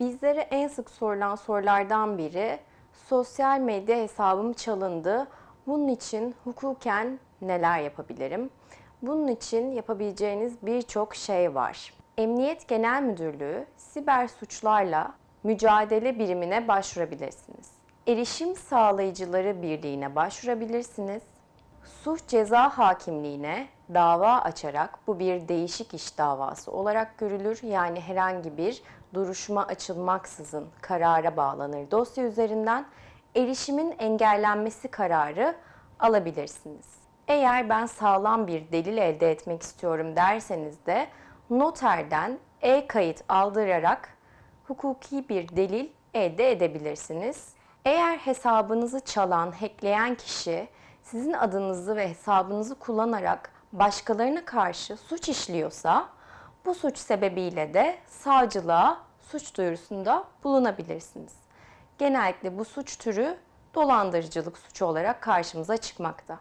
Bizlere en sık sorulan sorulardan biri sosyal medya hesabım çalındı. Bunun için hukuken neler yapabilirim? Bunun için yapabileceğiniz birçok şey var. Emniyet Genel Müdürlüğü siber suçlarla mücadele birimine başvurabilirsiniz. Erişim Sağlayıcıları Birliği'ne başvurabilirsiniz. Suç Ceza Hakimliğine dava açarak bu bir değişik iş davası olarak görülür. Yani herhangi bir duruşma açılmaksızın karara bağlanır dosya üzerinden erişimin engellenmesi kararı alabilirsiniz. Eğer ben sağlam bir delil elde etmek istiyorum derseniz de noterden e-kayıt aldırarak hukuki bir delil elde edebilirsiniz. Eğer hesabınızı çalan, hackleyen kişi sizin adınızı ve hesabınızı kullanarak başkalarına karşı suç işliyorsa bu suç sebebiyle de savcılığa suç duyurusunda bulunabilirsiniz. Genellikle bu suç türü dolandırıcılık suçu olarak karşımıza çıkmakta.